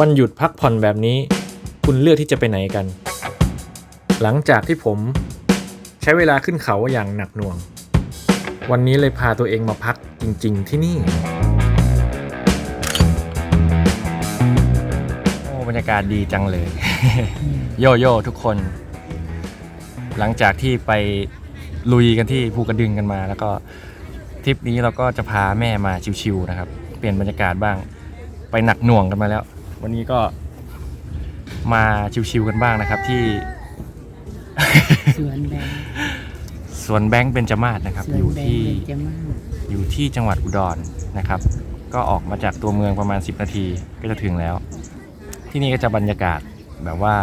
วันหยุดพักผ่อนแบบนี้ คุณเลือกที่จะไปไหนกัน หลังจากที่ผมใช้เวลาขึ้นเขาอย่างหนักหน่วง วันนี้เลยพาตัวเองมาพักจริง ๆ ที่นี่ โอ้บรรยากาศดีจังเลย โยโย่ทุกคน หลังจากที่ไปลุยกันที่ภูกระดึงกันมา แล้วก็ทริปนี้เราก็จะพาแม่มาชิวๆนะครับ เปลี่ยนบรรยากาศบ้าง ไปหนักหน่วงกันมาแล้ว วันนี้ก็มาชิวๆกันบ้างนะครับที่ สวนแบงค์สวนแบงค์เบญจมาศนะครับ สวนอยู่แบงที่ค์เบญจมาศอยู่ที่จังหวัดอุดรนะครับ ก็ออกมาจากตัวเมืองประมาณ 10 นาทีก็จะถึงแล้ว ที่นี่ก็จะบรรยากาศแบบว่า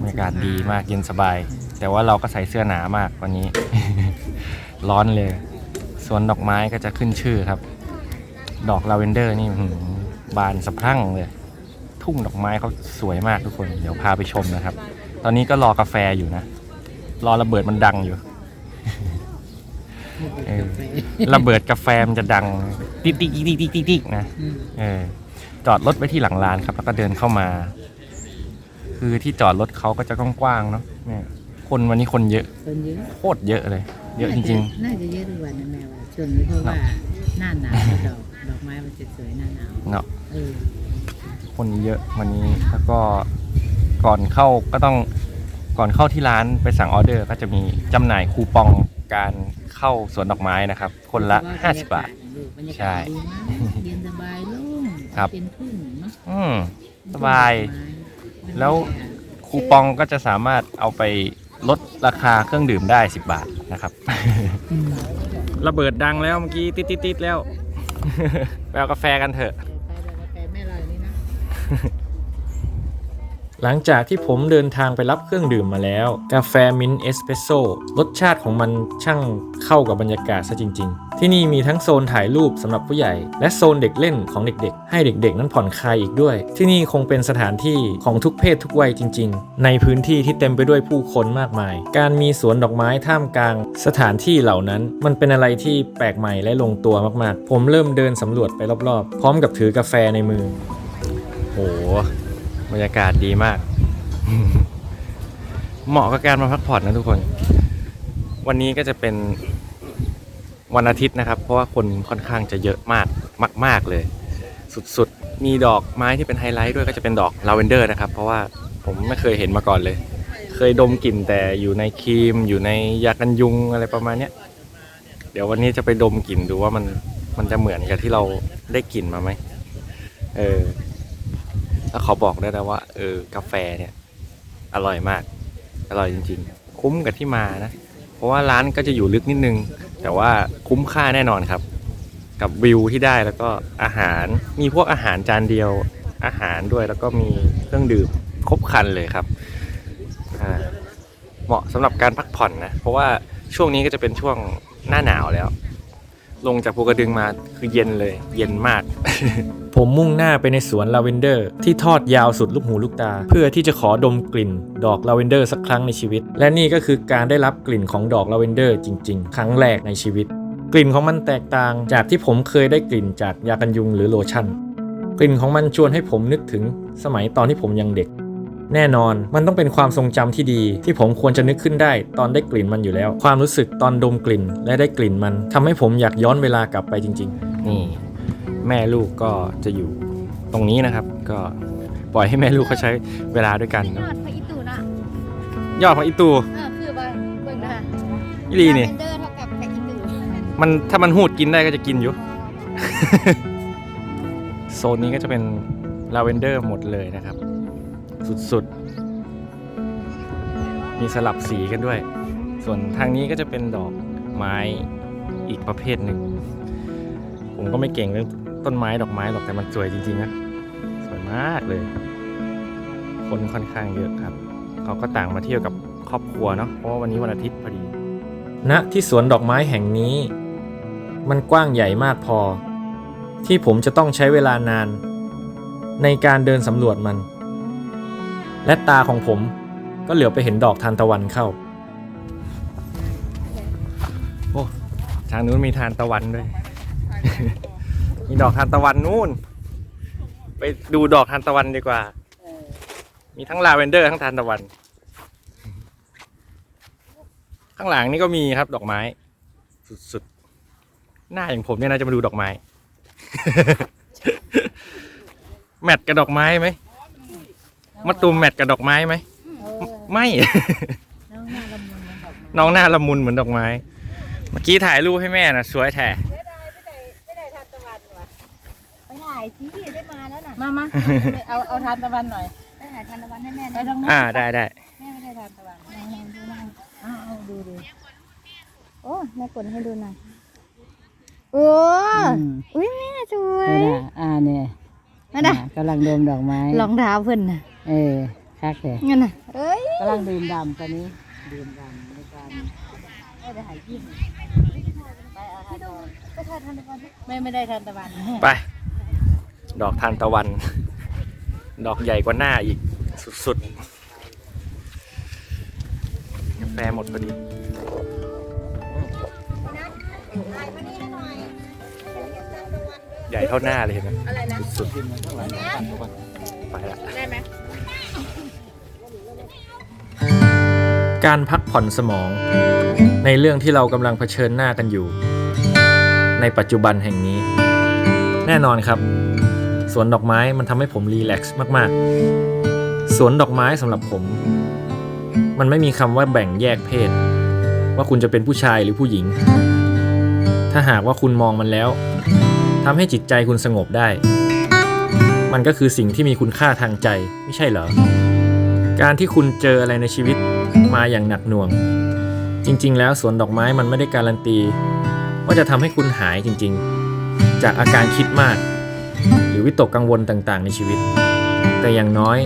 บรรยากาศดีมากเย็นสบาย แต่ว่าเราก็ใส่เสื้อหนามากวันนี้ ร้อนเลยสวนดอกไม้ก็จะขึ้นชื่อครับ ดอกลาเวนเดอร์นี่อื้อหือบานสะพรั่งเลย ทุ่งดอกไม้เขาสวยมากทุกคน เดี๋ยวพาไปชมนะครับ ตอนนี้ก็รอกาแฟอยู่นะ รอระเบิดมันดังอยู่เออระเบิดกาแฟมันจะดัง ติ๊กติ๊กติ๊กติ๊กติ๊กติ๊กนะอืมเออจอดรถไว้ที่หลังร้านครับ แล้วก็เดินเข้ามา คือที่จอดรถเขาก็จะกว้างๆเนาะเนี่ยคนวันนี้คนเยอะคนเยอะโคตรเยอะเลย เยอะจริง น่าจะเยอะทุกวันนะแม่ว่าช่วงนี้เพราะว่าหน้าหนาวดอกดอกไม้มันจะสวยหน้าหนาวๆเนาะ เออ คนเยอะวันนี้แล้วก็ก่อนเข้าก็ต้องก่อนเข้าที่ร้านไปสั่งออเดอร์ ก็จะมีจำหน่ายคูปองการเข้าสวนดอกไม้นะครับ คนละ 50 บาทบรรยาใช่กาศดีมากเย็นสบายโล่งครับ เป็นทุ่งเนาะอืมสบายต้นไม้แล้วคูปองก็จะสามารถเอาไปลดราคาเครื่องดื่มได้ 10 บาทนะครับอืมระเบิดดังแล้วเมื่อกี้ติดติดติดแล้ว ไปเอากาแฟกันเถอะ ไปแบบกาแฟแม่ลอยนี่นะ หลังจากที่ผมเดินทางไปรับเครื่องดื่มมาแล้ว กาแฟมิ้นเอสเปรสโซ่รสชาติของมันช่างเข้ากับบรรยากาศซะจริง ๆ ที่นี่มีทั้งโซนถ่ายรูปสำหรับผู้ใหญ่ และโซนเด็กเล่นของเด็กๆ ให้เด็กๆ นั้นผ่อนคลายอีกด้วย ที่นี่คงเป็นสถานที่ของทุกเพศทุกวัยจริง ๆ ในพื้นที่ที่เต็มไปด้วยผู้คนมากมาย การมีสวนดอกไม้ท่ามกลาง สถานที่เหล่านั้น มันเป็นอะไรที่แปลกใหม่และลงตัวมากๆ ผมเริ่มเดินสำรวจไปรอบๆ พร้อมกับถือกาแฟในมือโห บรรยากาศดีมาก เหมาะกับการมาพักผ่อนนะทุกคน วันนี้ก็จะเป็นวันอาทิตย์นะครับ เพราะว่าคนค่อนข้างจะเยอะมากมาก ๆเลย สุดๆ มีดอกไม้ที่เป็นไฮไลท์ด้วยก็จะเป็นดอกลาเวนเดอร์นะครับ เพราะว่าผมไม่เคยเห็นมาก่อนเลย เคยดมกลิ่นแต่อยู่ในครีม อยู่ในยากันยุงอะไรประมาณเนี้ยเดี๋ยววันนี้จะไปดมกลิ่นดูว่ามันมันจะเหมือนกับที่เราได้กลิ่นมาไหมเออ แล้วเขาบอกได้วยนะว่าเออกาแฟเนี่ยอร่อยมาก อร่อยจริง ๆ คุ้มกับที่มานะ เพราะว่าร้านก็จะอยู่ลึกนิดนึง แต่ว่าคุ้มค่าแน่นอนครับ กับวิวที่ได้แล้วก็อาหารมีพวกอาหารจานเดียวอาหารด้วยแล้วก็มีเครื่องดื่มครบครันเลยครับเหมาะสำหรับการพักผ่อนนะ เพราะว่าช่วงนี้ก็จะเป็นช่วงหน้าหนาวแล้ว ลงจากภูกระดึงมาคือเย็นเลย เย็นมาก ผมมุ่งหน้าไปในสวนลาเวนเดอร์ ที่ทอดยาวสุดลูกหูลูกตา เพื่อที่จะขอดมกลิ่น ดอกลาเวนเดอร์สักครั้งในชีวิต และนี่ก็คือการได้รับกลิ่นของดอกลาเวนเดอร์จริง ๆ ครั้งแรกในชีวิต กลิ่นของมันแตกต่างจากที่ผมเคยได้กลิ่นจากยากันยุงหรือโลชั่น กลิ่นของมันชวนให้ผมนึกถึงสมัยตอนที่ผมยังเด็ก แน่นอน มันต้องเป็นความทรงจำที่ดี ที่ผมควรจะนึกขึ้นได้ ตอนได้กลิ่นมันอยู่แล้ว ความรู้สึกตอนดมกลิ่น และได้กลิ่นมันทำให้ผมอยากย้อนเวลากลับไปจริง ๆ นี่ แม่ลูกก็จะอยู่ตรงนี้นะครับ ก็ปล่อยให้แม่ลูกเขาใช้เวลาด้วยกันยเนอะอดพระอิตูนะยอดของอีตูเออคือว่าเบิ่งนะคะอีลีนี่ลาเวนเดอร์เท่ากับพระอิตูมันถ้ามันหูดกินได้ก็จะกินอยู่ โซนนี้ก็จะเป็นลาเวนเดอร์หมดเลยนะครับ สุดๆ มีสลับสีกันด้วย ส่วนทางนี้ก็จะเป็นดอกไม้อีกประเภทหนึ่ง ผมก็ไม่เก่งเรื่องต้นไม้ดอกไม้หรอกแต่มันสวยจริงๆนะ สวยมากเลย คนค่อนข้างเยอะครับ เขาก็ต่างมาเที่ยวกับครอบครัวเนาะเพราะว่าวันนี้วันอาทิตย์พอดีณที่สวนดอกไม้แห่งนี้ มันกว้างใหญ่มากพอ ที่ผมจะต้องใช้เวลานาน ในการเดินสำรวจมัน และตาของผมก็เหลือไปเห็นดอกทานตะวันเข้า โอ้ทางนู้นมีทานตะวันด้วย มีดอกทานตะวันนู่นไปไปดูดอกทานตะวันดีกว่า มีทั้งลาเวนเดอร์ทั้งทานตะวัน ข้างหลังนี่ก็มีครับดอกไม้ สุดๆ หน้าอย่างผมเนี่ยน่าจะมาดูดอกไม้ แมทกับดอกไม้ไหม มาตูมแมทกับดอกไม้ไหมไม่ น้องหน้าละมุนเหมือนดอกไม้น้องหน้าละมุนเหมือนดอกไม้ เมื่อกี้ถ่ายรูปให้แม่นะสวยแท้ ไปถ่ายที่ได้มาแล้วน่ะมามาเอาเอาทานตะวันหน่อยไปถ่ายทันตะวันให้แม่ไปนะทางนู้นอ่าได้ได้แม่ไม่ได้ทานตะวันไหนๆดูหน่อยเอาเอาดูดูโอ้แม่กดให้ดูหน่อยโอ้อืมอุ้ยแม่สวยนี่นะอ่าเนี่ยนั่นน่ะอ่ากำลังดมดอกไม้รองเท้าเพิ่นน่ะ เออคักเลยงั้นน่ะเอ้ยกำลังดื่มดำตอนนี้ดื่มดำในการไม่ได้หายยิ้มไปเอาทานตะวันไปถ่ายทันตะวันไม่ไม่ได้ทานตะวันไป ดอกทานตะวัน ดอกใหญ่กว่าหน้าอีกสุดๆกาแฟหมดพอดีใหญ่เท่าหน้าเลยเห็นไหมสุดๆไปละ การพักผ่อนสมอง ในเรื่องที่เรากำลังเผชิญหน้ากันอยู่ ในปัจจุบันแห่งนี้ แน่นอนครับ สวนดอกไม้มันทำให้ผมรีแลกซ์มากๆ สวนดอกไม้สำหรับผม มันไม่มีคำว่าแบ่งแยกเพศ ว่าคุณจะเป็นผู้ชายหรือผู้หญิง ถ้าหากว่าคุณมองมันแล้วทำให้จิตใจคุณสงบได้ มันก็คือสิ่งที่มีคุณค่าทางใจไม่ใช่เหรอ การที่คุณเจออะไรในชีวิต มาอย่างหนักหน่วง จริง ๆ แล้วสวนดอกไม้มันไม่ได้การันตี ว่าจะทำให้คุณหายจริง ๆ จากอาการคิดมาก หรือวิตกกังวลต่างๆ ในชีวิต แต่อย่างน้อย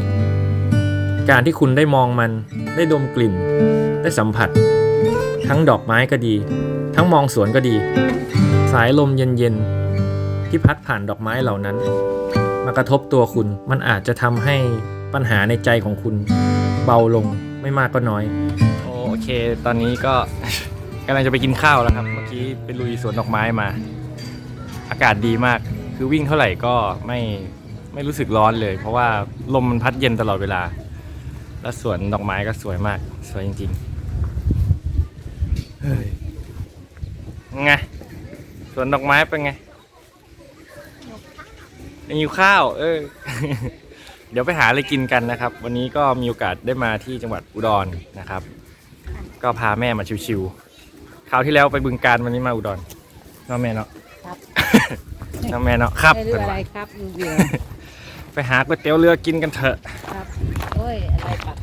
การที่คุณได้มองมันได้ดมกลิ่น ได้สัมผัส ทั้งดอกไม้ก็ดี ทั้งมองสวนก็ดี สายลมเย็นๆที่พัดผ่านดอกไม้เหล่านั้น มากระทบตัวคุณมันอาจจะทำให้ปัญหาในใจของคุณเบาลง ไม่มากก็น้อย โอเค ตอนนี้ก็ กำลังจะไปกินข้าวแล้วครับ เมื่อกี้ไปลุยสวนดอกไม้มา อากาศดีมาก คือวิ่งเท่าไหร่ก็ไม่ไม่รู้สึกร้อนเลย เพราะว่าลมมันพัดเย็นตลอดเวลา แล้วสวนดอกไม้ก็สวยมาก สวยจริงๆเฮ้ยไงสวนดอกไม้เป็นไงหิวข้าว เออ เดี๋ยวไปหาอะไรกินกันนะครับ วันนี้ก็มีโอกาสได้มาที่จังหวัดอุดรนะครับ ก็พาแม่มาชิวๆคราวที่แล้วไปบึงการวันนี้มาอุดรเน้องแม่เนาะครับน้องแม่เนาะครับไม่รู้อะไรครับลูกเดียวไปหาก๋วยเตี๋ยวเรือกินกันเถอะ ครับโอ้ยอะไรปัก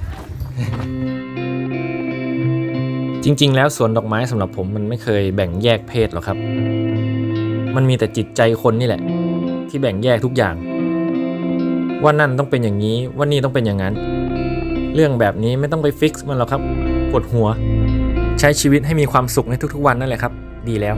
จริง ๆ แล้วสวนดอกไม้สำหรับผมมันไม่เคยแบ่งแยกเพศหรอกครับ มันมีแต่จิตใจคนนี่แหละ ที่แบ่งแยกทุกอย่าง ว่านั่นต้องเป็นอย่างนี้ว่านี่ต้องเป็นอย่างนั้น เรื่องแบบนี้ไม่ต้องไปฟิกซ์มันหรอกครับปวดหัว ใช้ชีวิตให้มีความสุขในทุกๆวันนั่นแหละครับ ดีแล้ว